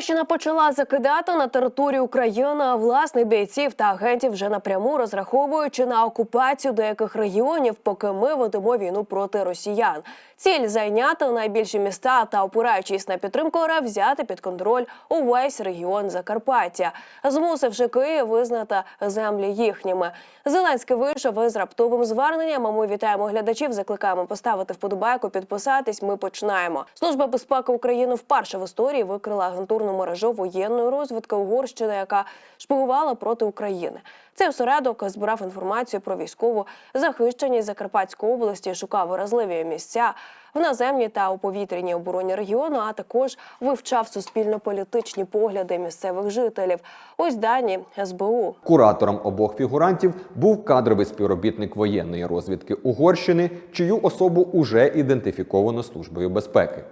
Угорщина почала закидати на територію України власних бійців та агентів вже напряму розраховуючи на окупацію деяких регіонів, поки ми ведемо війну проти росіян. Ціль зайняти найбільші міста та опираючись на підтримку РФ, взяти під контроль увесь регіон Закарпаття, змусивши Київ визнати землі їхніми. Зеленський вийшов із раптовим зверненням. а Ми вітаємо глядачів. Закликаємо поставити вподобайку, підписатись. Ми починаємо. Служба безпеки України вперше в історії викрила агентурну мережу воєнної розвідки Угорщини, яка шпигувала проти України. Цей осередок збирав інформацію про військову захищеність Закарпатської області, шукав вразливі місця в наземній та у повітряній обороні регіону, а також вивчав суспільно-політичні погляди місцевих жителів. Ось дані СБУ. Куратором обох фігурантів був кадровий співробітник воєнної розвідки Угорщини, чию особу уже ідентифіковано службою безпеки.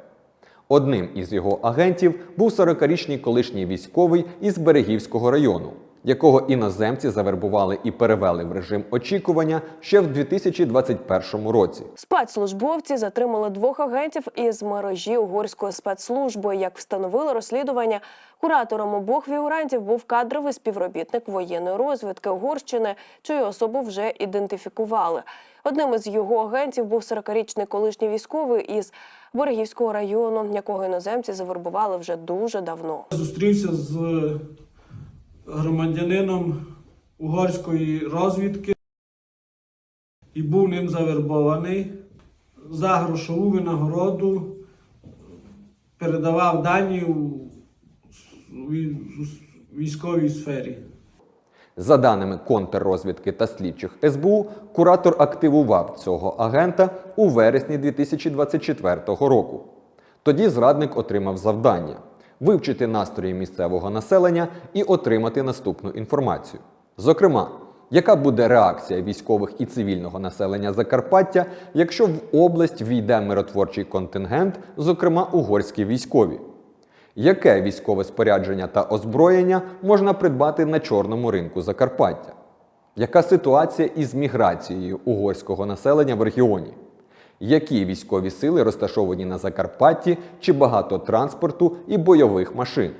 Одним із його агентів був 40-річний колишній військовий із Берегівського району, якого іноземці завербували і перевели в режим очікування ще в 2021 році. Спецслужбовці затримали двох агентів із мережі угорської спецслужби. Як встановило розслідування, куратором обох фігурантів був кадровий співробітник воєнної розвідки Угорщини, чию особу вже ідентифікували. Одним із його агентів був 40-річний колишній військовий із Берегівського району, якого іноземці завербували вже дуже давно. Зустрівся з громадянином угорської розвідки і був ним завербований за грошову винагороду, передавав дані у військовій сфері. За даними контррозвідки та слідчих СБУ, куратор активував цього агента у вересні 2024 року. Тоді зрадник отримав завдання вивчити настрої місцевого населення і отримати наступну інформацію. Зокрема, яка буде реакція військових і цивільного населення Закарпаття, якщо в область війде миротворчий контингент, зокрема угорські військові? Яке військове спорядження та озброєння можна придбати на чорному ринку Закарпаття? Яка ситуація із міграцією угорського населення в регіоні? Які військові сили розташовані на Закарпатті чи багато транспорту і бойових машин?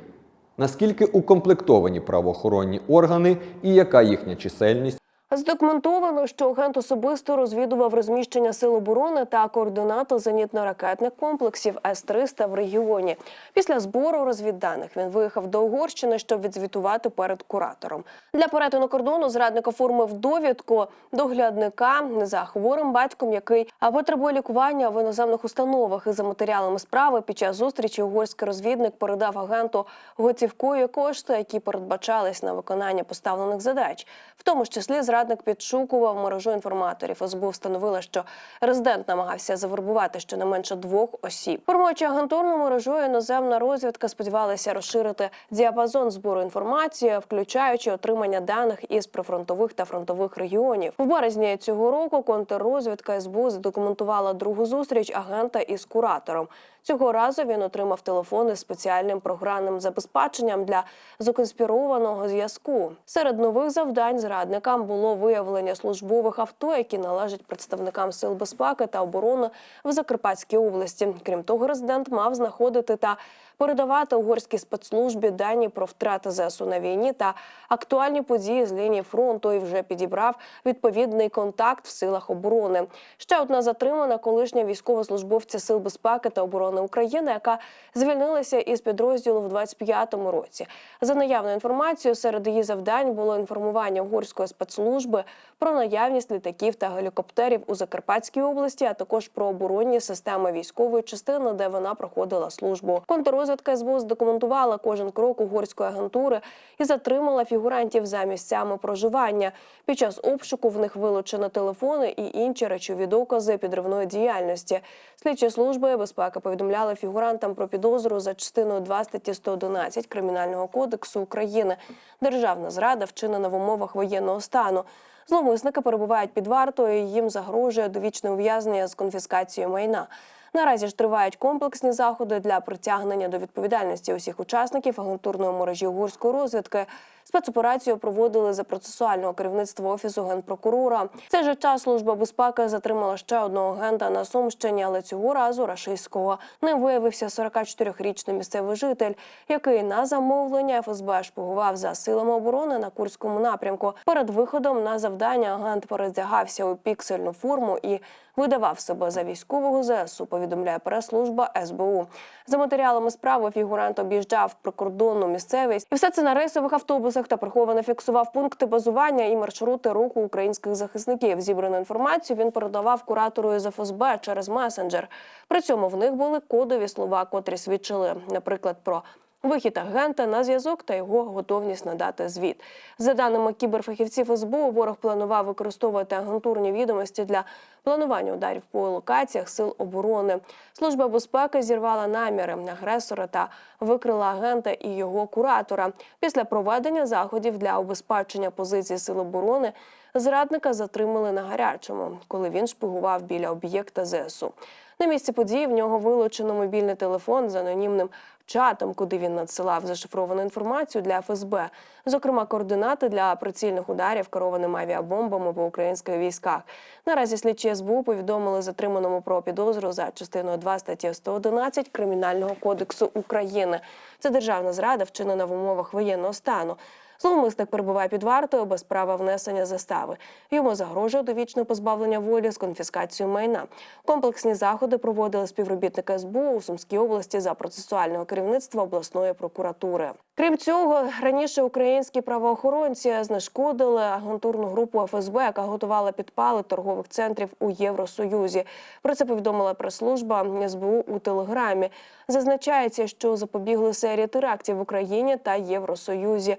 Наскільки укомплектовані правоохоронні органи і яка їхня чисельність? Здокументовано, що агент особисто розвідував розміщення сил оборони та координати зенітно-ракетних комплексів С-300 в регіоні. Після збору розвідданих він виїхав до Угорщини, щоб відзвітувати перед куратором. Для перетину кордону зрадник оформив довідку доглядника за хворим батьком, який потребує лікування в іноземних установах. І за матеріалами справи під час зустрічі угорський розвідник передав агенту готівкою кошти, які передбачались на виконання поставлених задач, в тому числі зрадник підшукував мережу інформаторів. СБУ встановила, що резидент намагався завербувати щонайменше двох осіб. Формуючи агентурну мережу, іноземна розвідка сподівалася розширити діапазон збору інформації, включаючи отримання даних із прифронтових та фронтових регіонів. В березні цього року контррозвідка СБУ задокументувала другу зустріч агента із куратором. Цього разу він отримав телефон із спеціальним програмним забезпеченням для законспірованого зв'язку. Серед нових завдань зрадникам було виявлення службових авто, які належать представникам сил безпеки та оборони в Закарпатській області. Крім того, резидент мав знаходити та передавати угорській спецслужбі дані про втрати ЗСУ на війні та актуальні події з лінії фронту і вже підібрав відповідний контакт в силах оборони. Ще одна затримана колишня військовослужбовця сил безпеки та оборони України, яка звільнилася із підрозділу в 25-му році. За наявною інформацією, серед її завдань було інформування угорської спецслужби про наявність літаків та гелікоптерів у Закарпатській області, а також про оборонні системи військової частини, де вона проходила службу. Контррозвідка СБУ здокументувала кожен крок угорської агентури і затримала фігурантів за місцями проживання. Під час обшуку в них вилучено телефони і інші речові докази підривної діяльності. Слідчі служби безпеки повідомляли фігурантам про підозру за частиною 2 статті 111 Кримінального кодексу України. Державна зрада вчинена в умовах воєнного стану. Зловмисники перебувають під вартою. Їм загрожує довічне ув'язнення з конфіскацією майна. Наразі ж тривають комплексні заходи для притягнення до відповідальності усіх учасників агентурної мережі угорської розвідки. Спецоперацію проводили за процесуального керівництва офісу генпрокурора. В цей же час служба безпеки затримала ще одного агента на Сумщині, але цього разу рашистського. Ним виявився 44-річний місцевий житель, який на замовлення ФСБ шпигував за силами оборони на курському напрямку. Перед виходом на завдання агент передягався у піксельну форму і видавав себе за військового ЗСУ. Повідомляє прес-служба СБУ. За матеріалами справи фігурант об'їжджав прикордонну місцевість, і все це на рейсових автобусах та приховано фіксував пункти базування і маршрути руху українських захисників. Зібрану інформацію він передавав куратору із ФСБ через месенджер. При цьому в них були кодові слова, котрі свідчили, наприклад, про Вихід агента на зв'язок та його готовність надати звіт. За даними кіберфахівців СБУ, ворог планував використовувати агентурні відомості для планування ударів по локаціях сил оборони. Служба безпеки зірвала наміри агресора та викрила агента і його куратора. Після проведення заходів для убезпечення позицій сил оборони зрадника затримали на гарячому, коли він шпигував біля об'єкта ЗСУ. На місці події в нього вилучено мобільний телефон з анонімним чатом, куди він надсилав зашифровану інформацію для ФСБ, зокрема координати для прицільних ударів керованими авіабомбами по українських військах. Наразі слідчі СБУ повідомили затриманому про підозру за частиною 2 статті 111 Кримінального кодексу України. Це державна зрада, вчинена в умовах воєнного стану. Зловмисник перебуває під вартою без права внесення застави. Йому загрожує довічне позбавлення волі з конфіскацією майна. Комплексні заходи проводили співробітники СБУ у Сумській області за процесуального керівництва обласної прокуратури. Крім цього, раніше українські правоохоронці знешкодили агентурну групу ФСБ, яка готувала підпали торгових центрів у Євросоюзі. Про це повідомила прес-служба СБУ у Телеграмі. Зазначається, що запобігли серії терактів в Україні та Євросоюзі.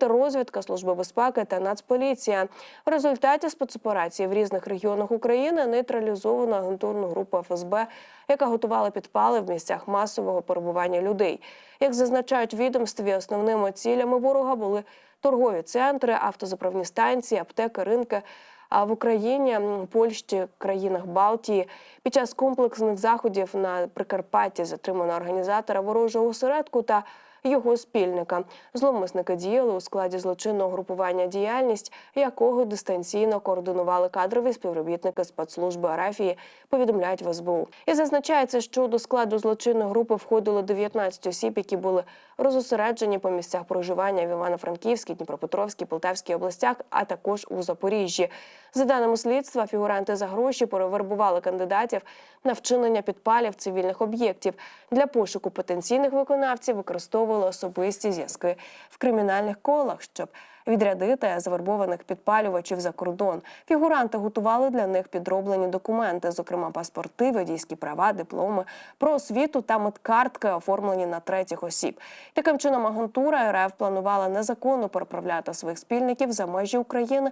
Контррозвідка, служба безпеки та Нацполіція. В результаті спецоперації в різних регіонах України нейтралізовано агентурну групу ФСБ, яка готувала підпали в місцях масового перебування людей. Як зазначають відомстві, основними цілями ворога були торгові центри, автозаправні станції, аптеки, ринки. А в Україні, Польщі, країнах Балтії під час комплексних заходів на Прикарпатті затримано організатора ворожого осередку та його спільника. Зловмисники діяли у складі злочинного групування діяльність, якого дистанційно координували кадрові співробітники спецслужби Арафії, повідомляють в СБУ. І зазначається, що до складу злочинної групи входило 19 осіб, які були розосереджені по місцях проживання в Івано-Франківській, Дніпропетровській, Полтавській областях, а також у Запоріжжі. За даними слідства, фігуранти за гроші перевербували кандидатів на вчинення підпалів цивільних об'єктів. Для пошуку потенційних виконавців використовували особисті зв'язки в кримінальних колах, щоб відрядити завербованих підпалювачів за кордон. Фігуранти готували для них підроблені документи, зокрема паспорти, водійські права, дипломи про освіту та медкартки, оформлені на третіх осіб. Таким чином, агентура РФ планувала незаконно переправляти своїх спільників за межі України.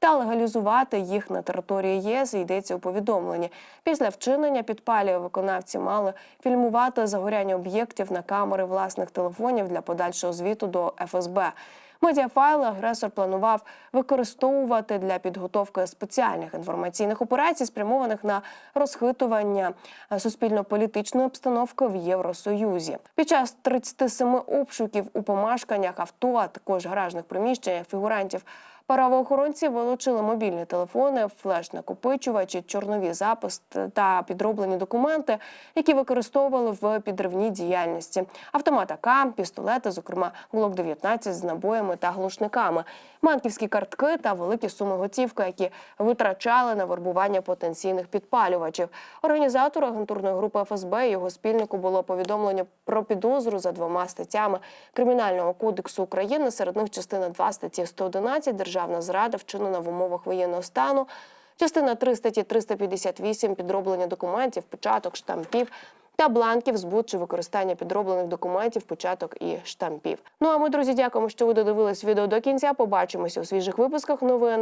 Та легалізувати їх на території ЄС йдеться у повідомленні. Після вчинення підпалів виконавці мали фільмувати загоряння об'єктів на камери власних телефонів для подальшого звіту до ФСБ. Медіафайли агресор планував використовувати для підготовки спеціальних інформаційних операцій, спрямованих на розхитування суспільно-політичної обстановки в Євросоюзі. Під час 37 обшуків у помешканнях авто, а також гаражних приміщеннях фігурантів. Правоохоронці вилучили мобільні телефони, флеш-накопичувачі, чорнові запис та підроблені документи, які використовували в підривній діяльності. Автомат АК, пістолети, зокрема Глок 19 з набоями та глушниками, банківські картки та великі суми готівки, які витрачали на вербування потенційних підпалювачів. Організатору агентурної групи ФСБ і його спільнику було повідомлення про підозру за двома статтями Кримінального кодексу України. Серед них частина 2 статті 111 державна зрада, вчинена в умовах воєнного стану. Частина 3 статті 358 підроблення документів, початок штампів та бланків, збут чи використання підроблених документів, початок і штампів. Ну а ми, друзі, дякуємо, що ви додивились відео до кінця. Побачимося у свіжих випусках новин.